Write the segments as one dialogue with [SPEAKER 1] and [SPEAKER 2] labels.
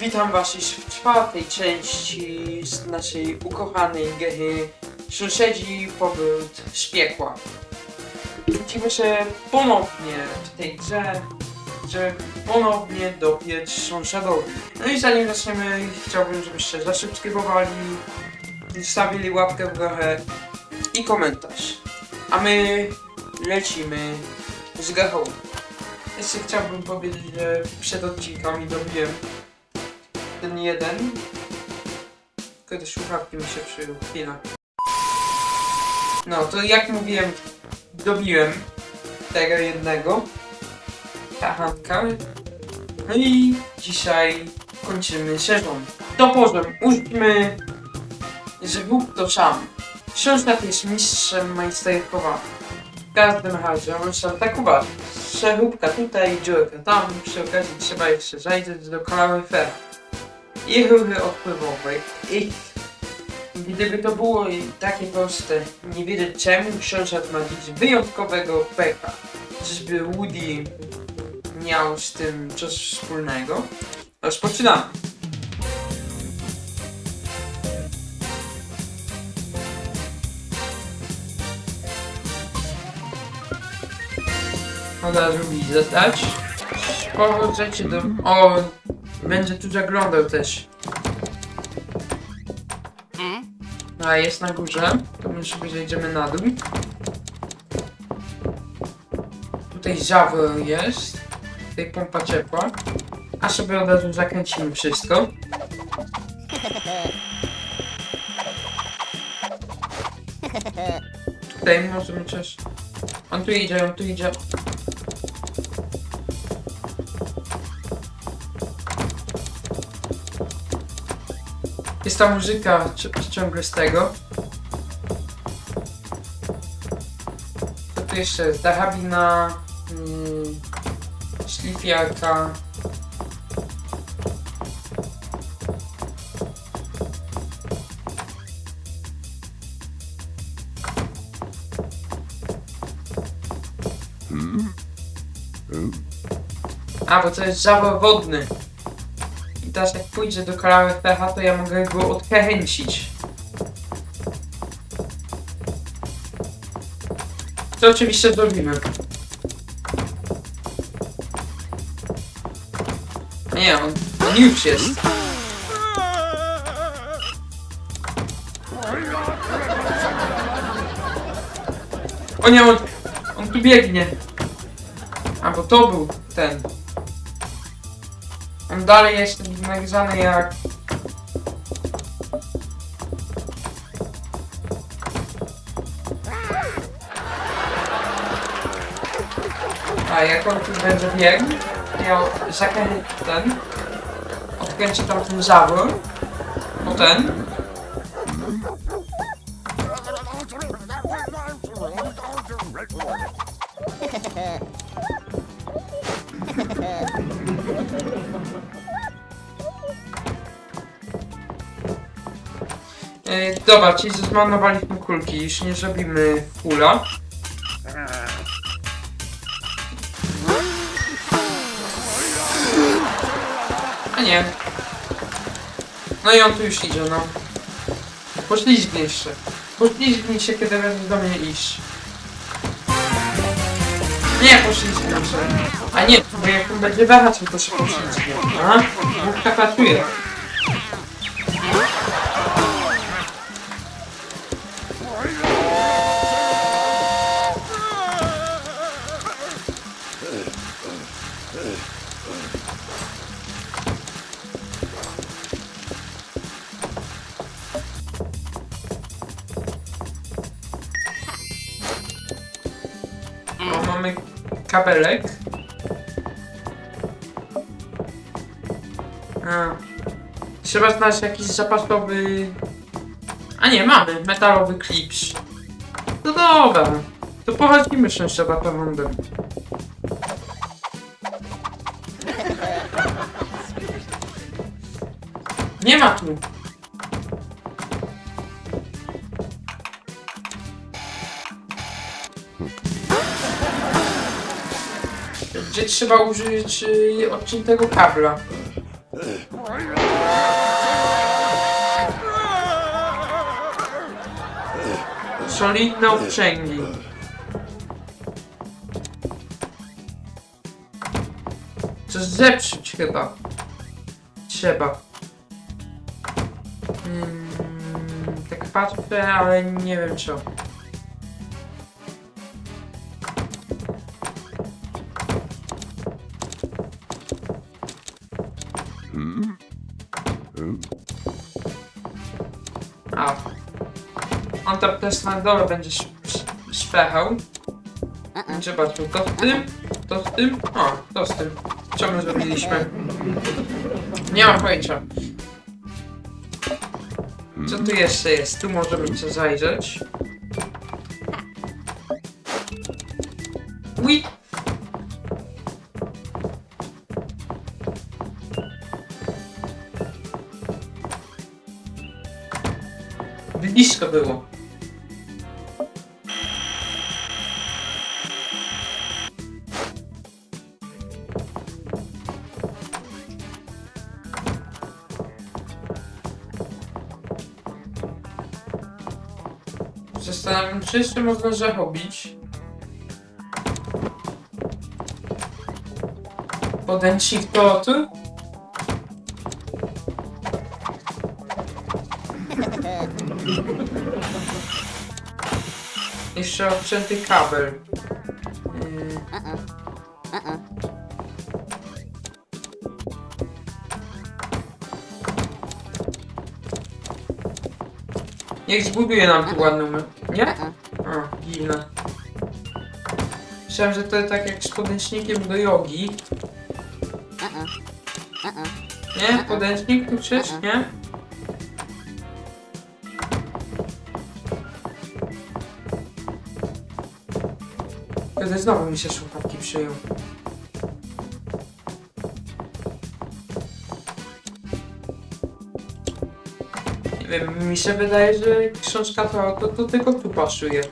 [SPEAKER 1] Witam was już w czwartej części z naszej ukochanej gry Sąsiedzi powrót z piekła. Widzimy się ponownie w tej grze, żeby ponownie dopiec sąsiadowi. No i zanim zaczniemy, chciałbym, żebyście zasubskrybowali, zostawili łapkę w górę i komentarz. A my lecimy z grą. Jeszcze chciałbym powiedzieć, że przed odcinkami dobiłem ten jeden. Tylko te słuchawki mi się przyjął. Chwila. No, to jak mówiłem, dobiłem tego jednego. Kachanka. No i dzisiaj kończymy sezon. To poziom. Użmy, że Bóg to sam. Sąsiad jest mistrzem majsterkowania. W każdym razie on się tak uważa. Przeróbka tutaj, dziurka tam. Przy okazji trzeba jeszcze zajrzeć do kaloryfera i rury odpływowe. I gdyby to było takie proste, nie wiedzieć czemu książąt ma dziś wyjątkowego pecha, żeby Woody miał z tym coś wspólnego. Rozpoczynamy. Od razu widzę dać. Sporo rzeczy do... O, będzie tu zaglądał też. A jest na górze, to my sobie zejdziemy na dół. Tutaj zawór jest. Tutaj pompa ciepła. A sobie od razu zakręcimy wszystko. Tutaj możemy coś... On tu idzie, on tu idzie. Jest ta muzyka ci- ciągle z tego. Co tu jeszcze jest? Dahabina, mm, szlifiarka. A, bo to jest żabor wodny. Teraz jak pójdzie do kalawy pH, to ja mogę go odkręcić. Co oczywiście zrobimy. Nie, on, on już jest. O nie, on, on tu biegnie. A, bo to był ten. Dalej jest nagrzany jak... A jak on tu będzie biegł, miał zakręcić ten, odkręci tam ten zawór, o ten, dobra, czyli zmarnowaliśmy kulki, już nie zrobimy kula. A nie. No i on tu już idzie, no. Poślizgnij się. Poślizgnij się, kiedy będziesz do mnie iść. Nie, poślizgnij się. A nie, bo jak on będzie wahać, to się poślizgnie. Aha, bo tak pracuje. Trzeba znaleźć jakiś zapasowy... A nie, mamy metalowy klips. No dobra. To pochodzimy szczęścia zapawądem. Nie ma tu. Gdzie trzeba użyć y, odciętego kabla. Solidne obczęgi. Coś zepsuć chyba. Trzeba. Mm, tak patrzę, ale nie wiem co. A. On tam też na dole będzie sz- sz- szpechał. Zobaczmy, to z tym, to z tym, o, to z tym. Co my zrobiliśmy? Nie mam pojęcia. Co tu jeszcze jest? Tu możemy co zajrzeć. Ui! Blisko było. Czy jeszcze można zachobić. Podęcik to tu? Jeszcze obcięty kabel. Niech zbuduje nam tu ładną, my- nie? O, dziwne. Myślałem, że to tak jak z podręcznikiem do jogi. Nie? Podręcznik tu czyż? Nie? Wtedy znowu mi się słuchawki przyjął. Mi się wydaje, że książka to, to, to tylko tu pasuje.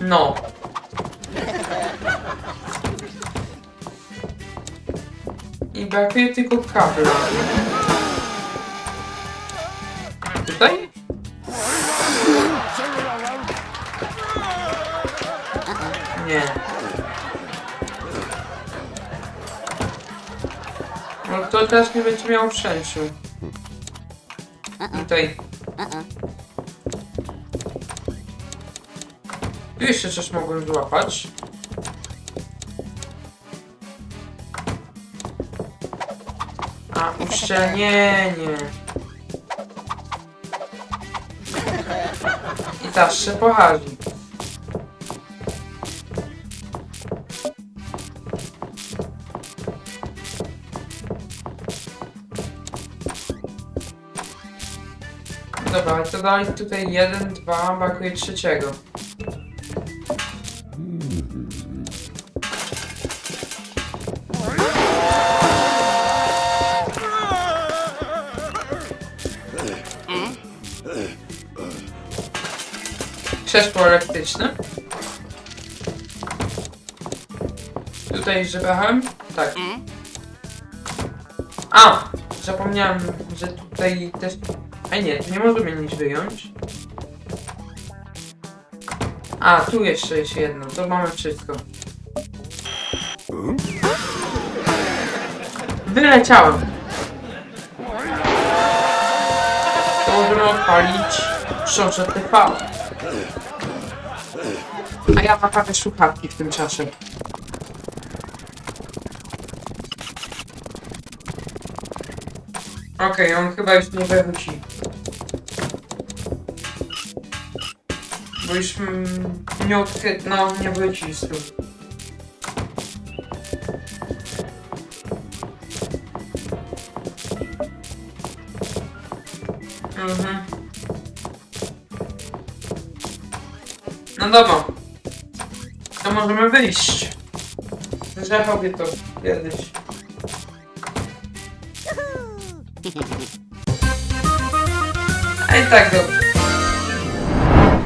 [SPEAKER 1] No. I brakuje tylko kabla. Teraz nie będzie miało sensu. Tutaj. Tu jeszcze coś mogłem złapać. A, uszczelnienie. I teraz się Dobra, to dalej tutaj jeden, dwa, brakuje trzeciego. Krzesło elektryczne. Tutaj żebechem? Tak. A! Zapomniałem, że tutaj też... A nie, nie możemy nic wyjąć. A, tu jeszcze jest jedno, to mamy wszystko. Wyleciałem. To możemy odpalić Szorze TV. A ja naprawię słuchawki w tym czasie. Okej, on chyba już nie wróci. Bo już mm, nie odkry... no nie wróci już tu. Mhm. No dobra. To możemy wyjść. Zrzechałby to kiedyś. Tak dobrze.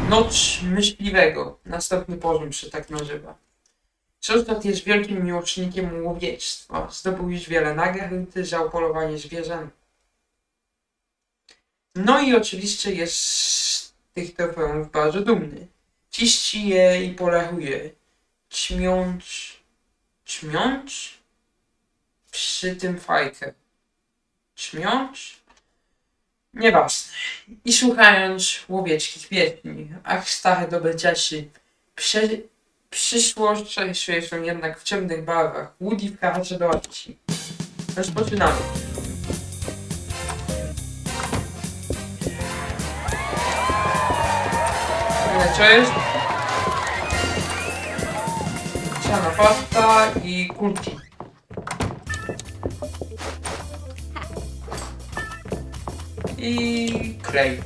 [SPEAKER 1] Noc myśliwego. Następny poziom się tak nazywa. Krzysztof jest wielkim miłośnikiem łowiectwa. Zdobył już wiele nagród za upolowanie zwierząt. No i oczywiście jest z tych trofeów bardzo dumny. Ciści je i polachuje. Ćmiąc... Ćmiąc? Przy tym fajkę. Ćmiąc? Nieważne. I słuchając łowieckich pieśni. Ach, stare dobre czasy. Prze przyszłość rysuje się jednak w ciemnych barwach. Woody w karze dości. Rozpoczynamy. Ale co jest? Siana pasta i kulki. I klej.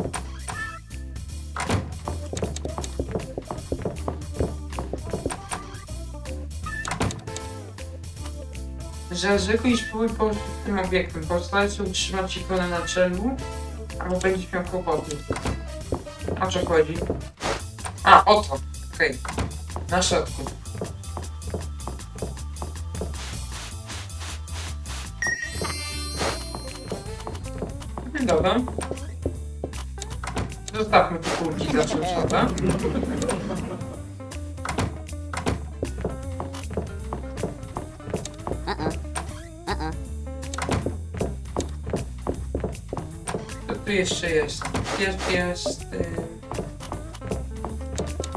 [SPEAKER 1] Zaryzykuj i spróbuj poruszać tym obiektem. Postaraj się utrzymać ikonę na czelu, albo będziesz miał kłopoty. O co chodzi? A, o to. Okej. Na środku. Dobra. Zostawmy te kulki za. Co tu jeszcze jest? Jest, jest... Yy...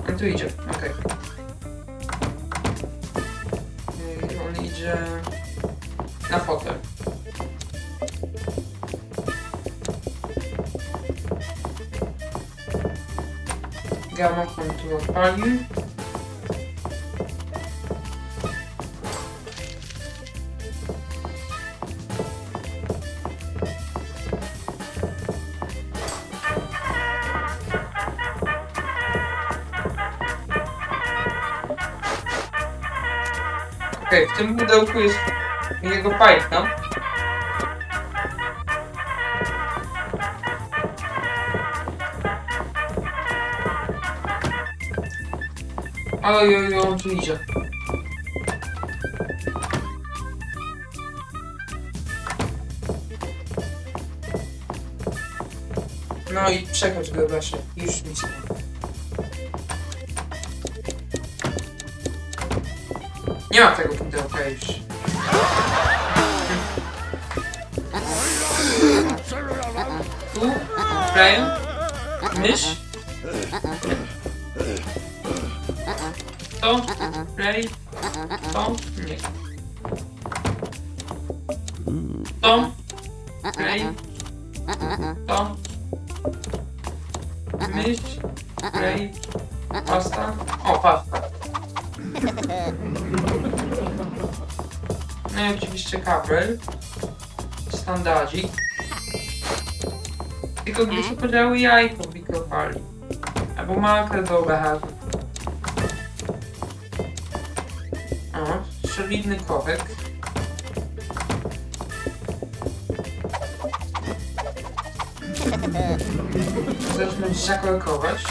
[SPEAKER 1] On tu idzie, Gramofon tu odpalił. Okej, w tym pudełku jest jego pajka. Oj, oj, oj, on tu idzie. No i przechodź go właśnie, już mi się. Nie ma tego pudełka już. Tu, play, mysz. To, play, to, nie. To, play, to, mysz, play, pasta. O, pasta. No i oczywiście kabel. Standardzik. Tylko gdy się podziały jajko w mikrofali. Albo makro do obechazu. Solidny kowek. Zaczynać zakorkować.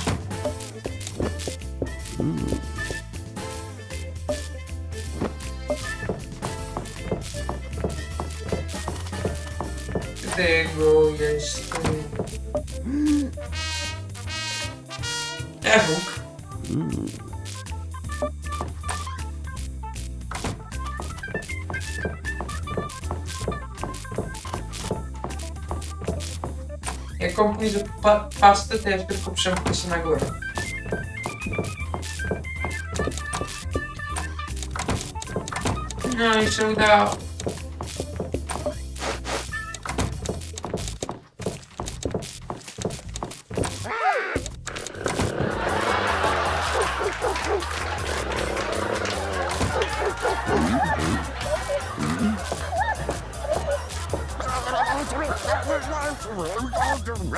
[SPEAKER 1] Tego jest... y, Kompuję pa pastę, to ja tylko przemknę się na górę. No i.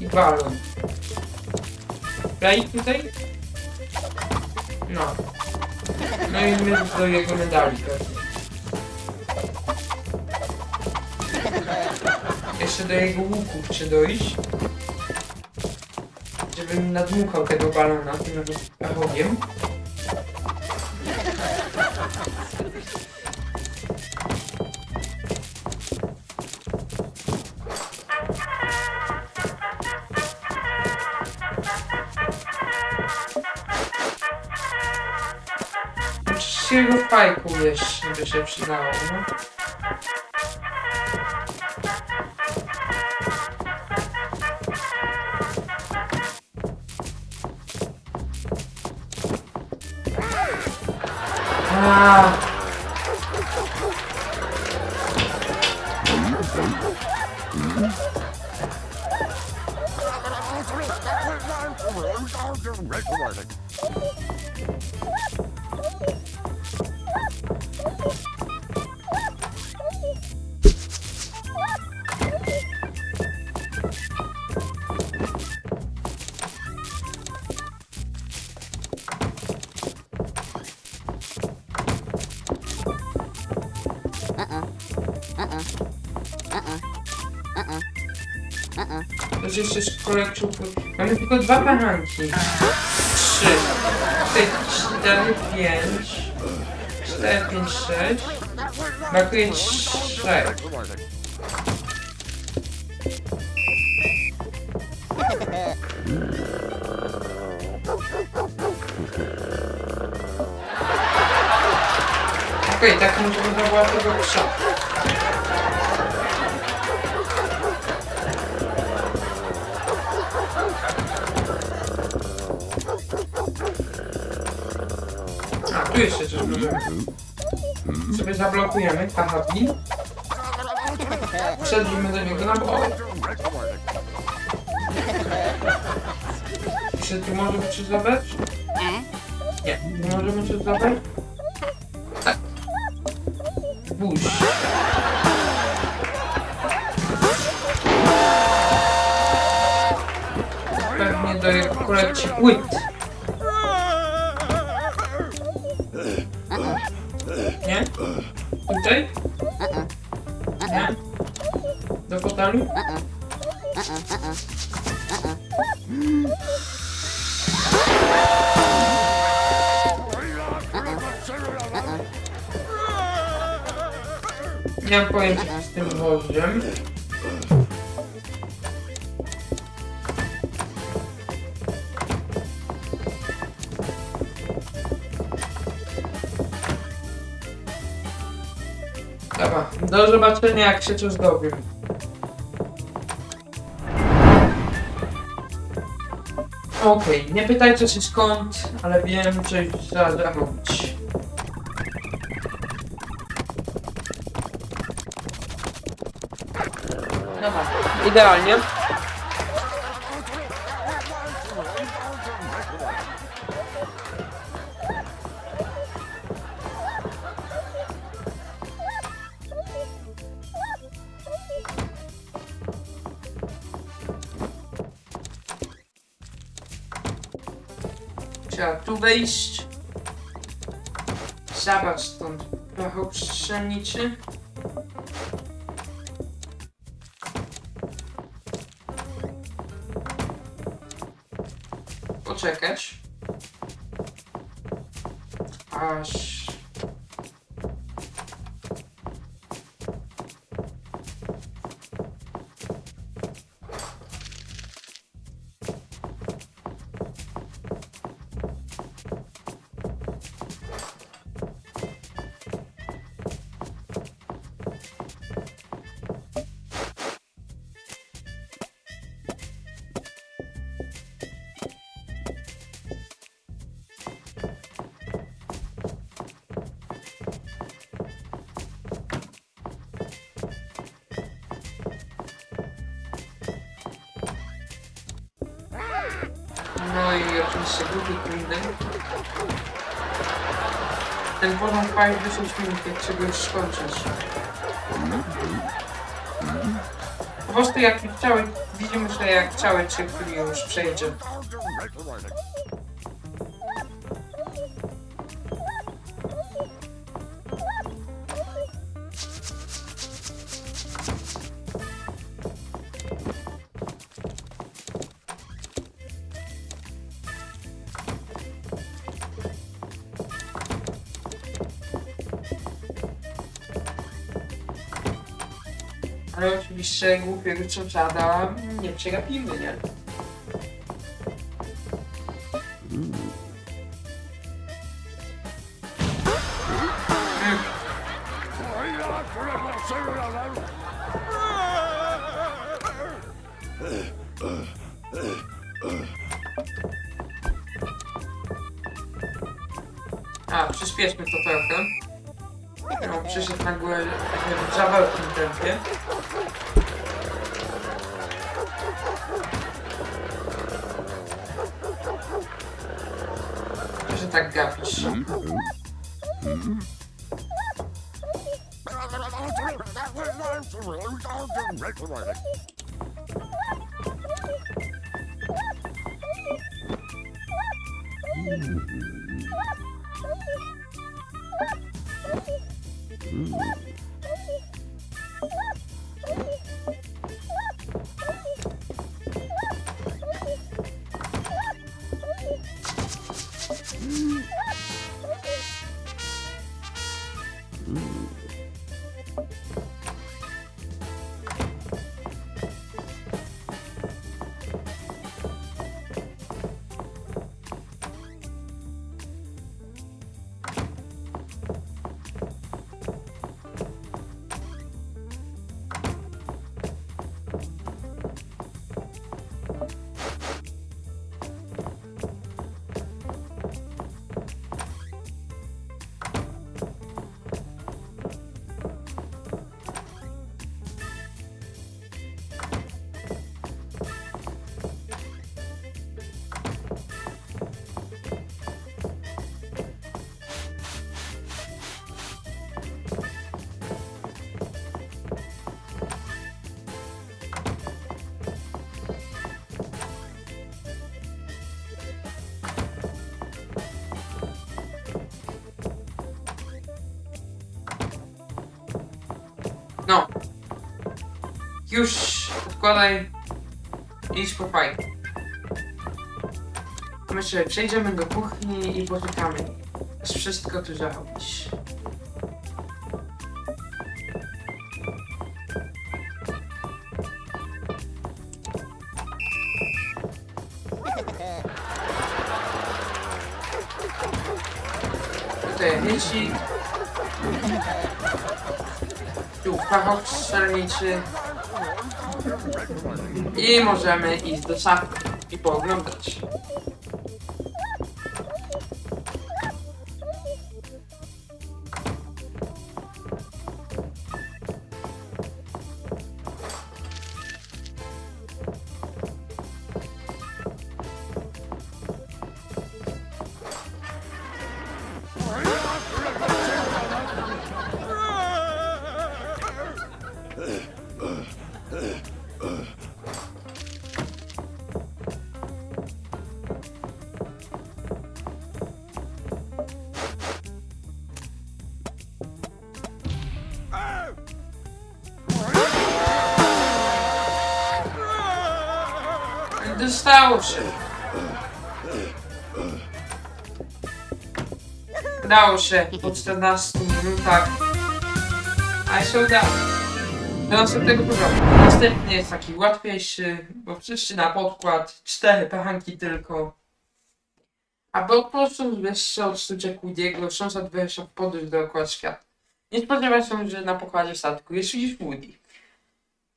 [SPEAKER 1] i balon. Klej tutaj? No. No i my do jego medali pewnie. Jeszcze do jego łuku chcę dojść. Żebym nadmuchał tego balona tym pachowiem. Fajku jeszcze by się przydało, no. A, to Mamy tylko dwa kachanki. Trzy. Cztery, pięć. Cztery, pięć, sześć. Brakuje trzech. Okej, tak może by była tego psa. Coś możemy. Sobie zablokujemy kahatni. Przedrzymy do niego na bok. Czy tu możemy coś zabrać? Nie. Nie możemy coś zabrać? Tak. Pewnie do kolekcji płyt. Do fotelu? Nie mam pojęcia z tym gwoździem. Dobra, do zobaczenia jak się coś dowiem. Okej, nie pytajcie się skąd, ale wiem, coś trzeba zrobić. Dobra, idealnie. Trzeba tu wejść. Zabrać stąd prochu pszeniczy. Oczywiście głupi Queen. Ten poziom trwa już 10 minut, jak trzeba już skończyć. Po prostu jak cały, widzimy, że jak cały cykl już przejdzie. Ale oczywiście głupiego sąsiada nie przegapimy, nie? A, przyspieszmy to trochę. No, przyszedł na górę w zawałkim tempie. Że odkładaj. Idź po fajkę. Myślę, przejdziemy do kuchni i poczekamy. Aż wszystko tu zarobisz. Tutaj. Tu fachowc strzelniczy. I możemy iść do szafy i pooglądać. Udało się po 14 minutach. A się udało. Do następnego poziomu. Następny jest taki łatwiejszy, bo przyszli na podkład, cztery pechanki tylko. Aby odpocząć wyższe od sztuczek Woody'ego, sąsiad wyruszał w podróż dookoła świata. Nie spodziewa się, że na pokładzie statku jest dziś Woody,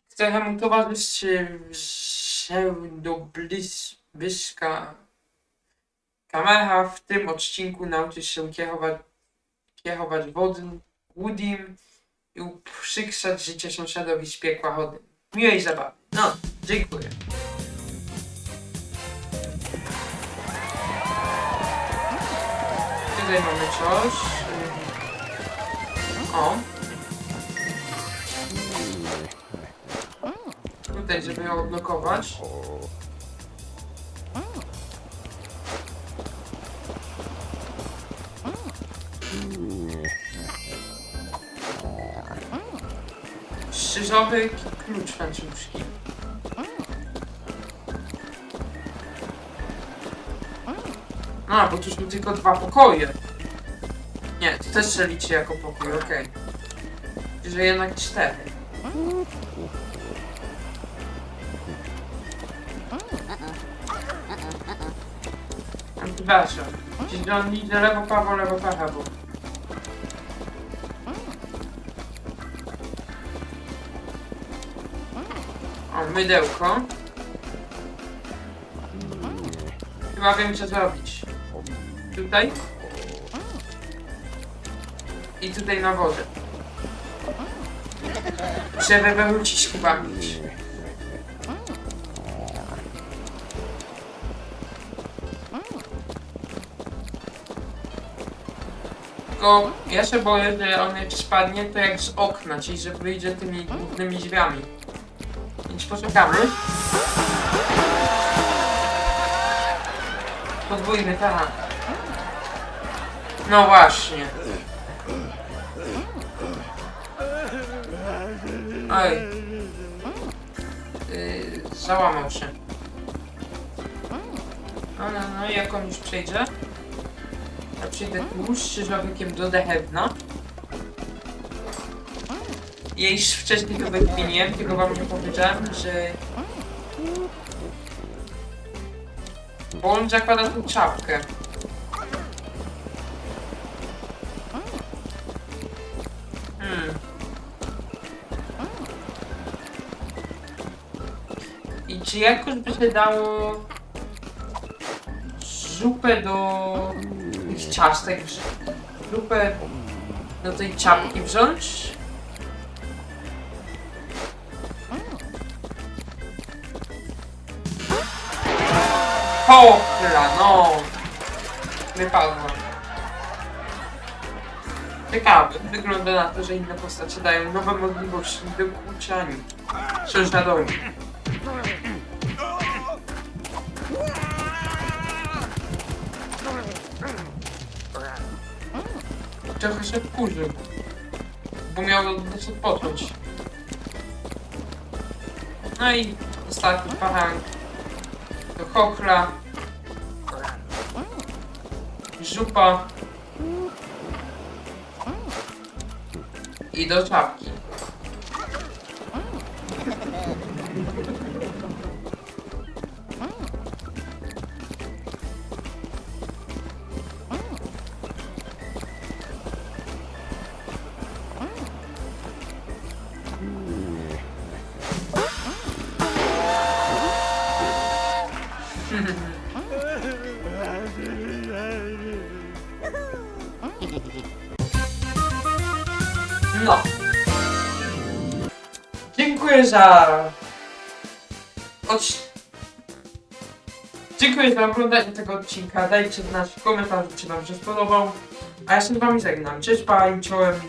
[SPEAKER 1] któremu towarzyszy pseudobliska Kameha w tym odcinku nauczy się kierować, kierować wodą, Woodim i uprzykrzać życie sąsiadowi z piekła chodem. Miłej zabawy. No, dziękuję. Tutaj mamy coś. O. Tutaj, żeby ją odblokować. Krzyżowy klucz francuski. A, bo tu są tylko dwa pokoje. Nie, to też się liczy jako pokój, okej. Że jednak cztery. Przepraszam. Czyli on idzie lewo, prawo, lewo, prawo. Mydełko. Chyba wiem co zrobić. Tutaj. I tutaj na wodę. Żeby wyrzucić chyba mieć. Tylko ja się boję, że on jak spadnie, to jak z okna, czyli że wyjdzie tymi głównymi drzwiami. Poczekamy. Podwójny taran. No właśnie. Oj. Yy, załamał się. No, no, jak on już przejdzie? Ja przyjdę tu z krzyżowykiem do Dehewna. Ja już wcześniej to wykminiłem, tylko wam nie powiedziałem, że... Bo on zakłada tu czapkę. Hmm. I czy jakoś by się dało zupę do tych ciastek, zupę do tej czapki wziąć? Hopla, no! Wypadło. Ciekawe, wygląda na to, że inne postacie dają nowe możliwości do kłócania. Cóż na dole. Trochę się wkurzył. Bo miał dosyć odpocząć. No i ostatni pachank. Do chochla. Żupa. I do czapki. Odci... Dziękuję za oglądanie tego odcinka. Dajcie znać w komentarzu, czy wam się spodobał. A ja się z wami żegnam. Cześć, i czołem.